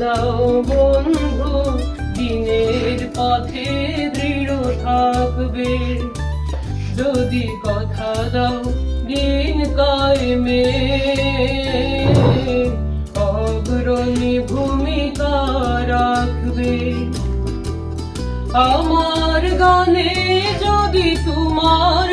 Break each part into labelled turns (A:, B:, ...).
A: দাও বন্ধু, দিনের পথে দৃঢ় থাকবে। যদি কথা দাও দিন কায়েমে, অগ্রণী ভূমিকা রাখবে। আমার গানে যদি তোমার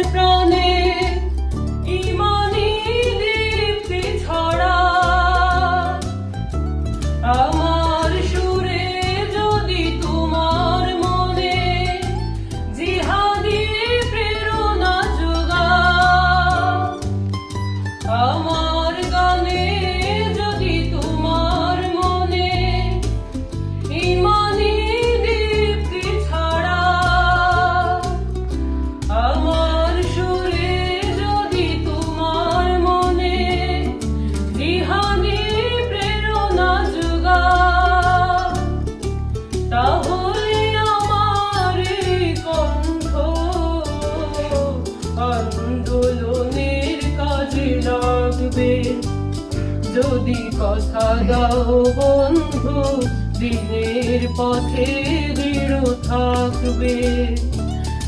A: যদি কথা দাও বন্ধু, দিনের পথে দৃঢ় থাকবে।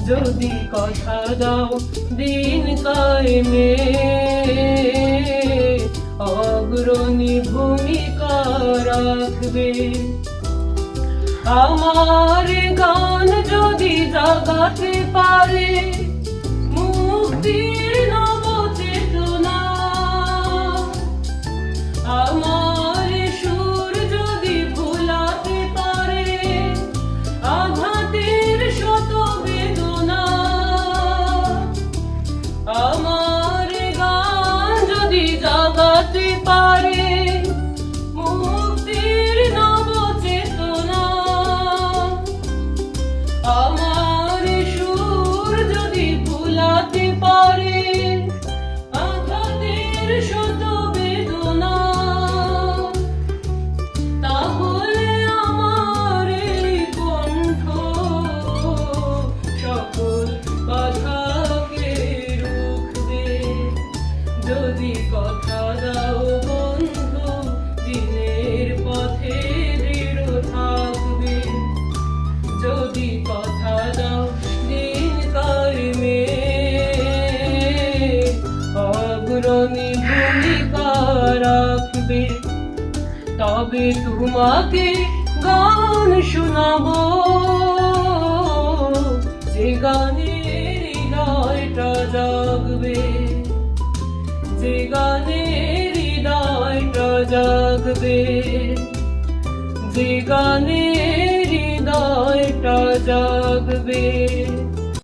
A: যদি কথা দাও, দিন কায়েমে। অগ্রণী ভূমিকা রাখবে। আমার গান যদি জাগাতে পারে মুক্তির কথা দাও বন্ধু, দিনের থাকবে। যদি কথা দাও দিন ভূমিকা রাখবে। তবে তোমাকে গান শোনাবো। যে গানে হৃদয়টা জাগবে যে গানে হৃদয়টা জাগবে যে গানে হৃদয়টা জাগবে